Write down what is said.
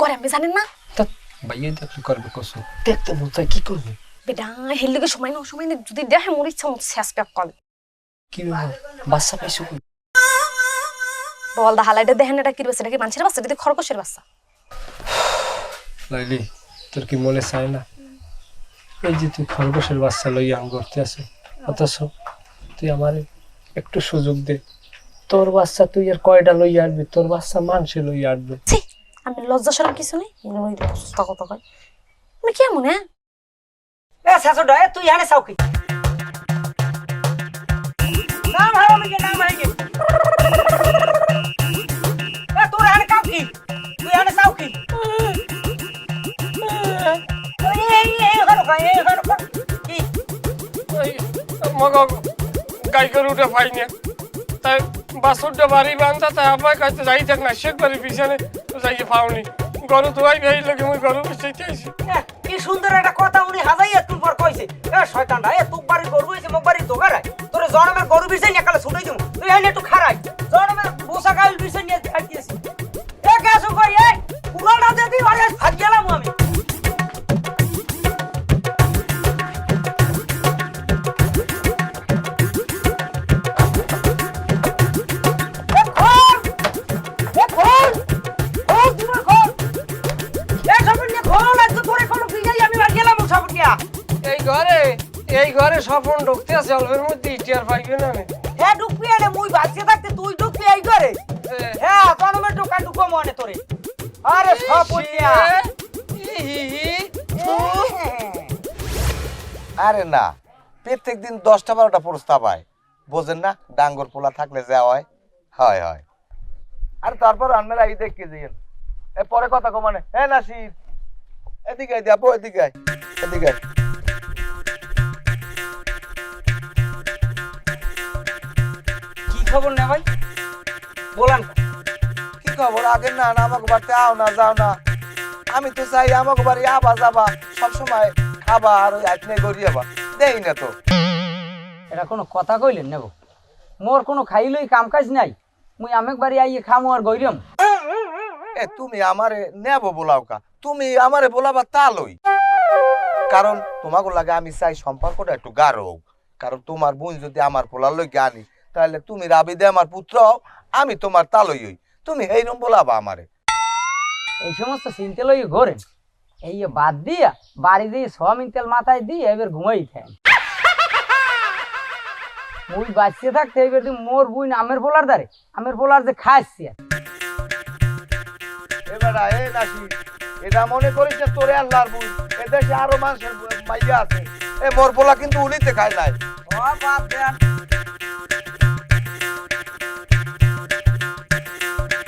ঘরে আপনি জানেন না। ভাইয়া কি করবে কসু? দেখতে মন চাই কি করব। বেটা সময় না সময় না যদি দেখে মোর ইচ্ছা মতো শেষ প্যাক কল। কি বাচ্চা পাইছো বল দা হালাইটা দেখেন এটা কি বাচ্চা এটা কি মানুষের বাচ্চা এটা খরগোশের বাচ্চা? লাইলি তোর কি মনে চায় না? এই যে তুই খরগোশের বাচ্চা লই আম করতে আছে অথচ তুই আমারে একটু সুযোগ দে। তোর বাচ্চা তুই আর কয়টা লই আসবি তোর বাচ্চা মানুষে লই আসবে আমি লজ্জা সরম কিছু নেই? ওই সস্তা কথা কয়। আমি কেমন হ্যাঁ? এ শাশুড়া এ তুই এখানে চাও কি? নাম হারামি কে নাম হারিয়ে এ তোর এখানে কাউ কি? তুই এখানে চাও কি? এই এই এই হরো কা এই হরো কা? কি মগ গাই গরু উঠে পাই না তাই বাসুরটা বাড়ি বান্ধা তাই আব্বাই কাছে যাই থাক না শেখ বাড়ি পিছনে যাই পাওনি গরু ধোয়াই ভাই লাগে মুই গরু পিছাইতে আইছি। কি সুন্দর একটা কথা উনি হাজাই তুই পর কইছে। এ শয়তানটা এ তুই বাড়ি গরু হইছে, মোক বাড়ি দোকারাই তোর জনমের গরু বিছাই নিয়ে কালে ছুটাই দিমু। তুই এনে একটু খারাই জনমের বসা গাইল বিছাই নিয়ে খাইতেছি নিয়া। এই ঘরে এই ঘরে স্বপন ঢুকতে আছে অল্পের মধ্যে ইটিয়ার পাইবে না আমি। হ্যাঁ ঢুকবি এনে মুই বাঁচিয়ে থাকতে তুই ঢুকবি এই ঘরে। হ্যাঁ ঢোকা ঢুকো মনে তোরে। আরে আরে না প্রত্যেক দিন দশটা বারোটা প্রস্তাব হয় বোঝেন না ডাঙ্গর পোলা থাকলে যা হয় হয় হয়। আর তারপর আনমেরা এই দেখকে দিয়েন এ পরে কথা কো মানে। হ্যাঁ নাসির। এদিকে আয় আপু এদিকে আয়। এদিকে। কি খবর না ভাই? বলান। কি খবর? আগে না না আমাকে বাড়িতে আও না যাও না। আমি তো চাই আমাকে বাড়ি আবা যাবা। সবসময় খাবা আর ওই আইটনে গড়িয়াবা দেই না তো। এটা কোনো কথা কইলেন নেব মোর কোনো খাইলই কাম কাজ নাই। মুই আমেক বাড়ি আইয়ে খামো আর গইরম। এ তুমি আমারে নেব বলাও কা? তুমি আমারে বলাবা তা লই। কারণ তোমাকে লাগে আমি চাই সম্পর্কটা একটু গাঢ় হোক। কারণ তোমার বোন যদি আমার পোলার লই আনি তাহলে তুমি রাবি দে আমার পুত্র হও, আমি তোমার তালই হই। তুমি এইরকম বলাবা আমারে। এই সমস্ত চিনতে লই ঘোরেন এই বাদ দিয়া বাড়ি দিয়ে সোয়াবিন তেল মাথায় দিয়ে এবার ঘুমাই থাকেন। মুই বাঁচিয়ে থাকতে এবার তুই মোর বুই আমের পোলার দারে আমের পোলার যে খাইছি এবারে এ নাসি এটা মনে করি যে তোরে আল্লাহর বই এদেশে আরও মানুষের মাইয়া আছে। এ বরপোলা পোলা কিন্তু উলিতে খায় নাই। ও বাপ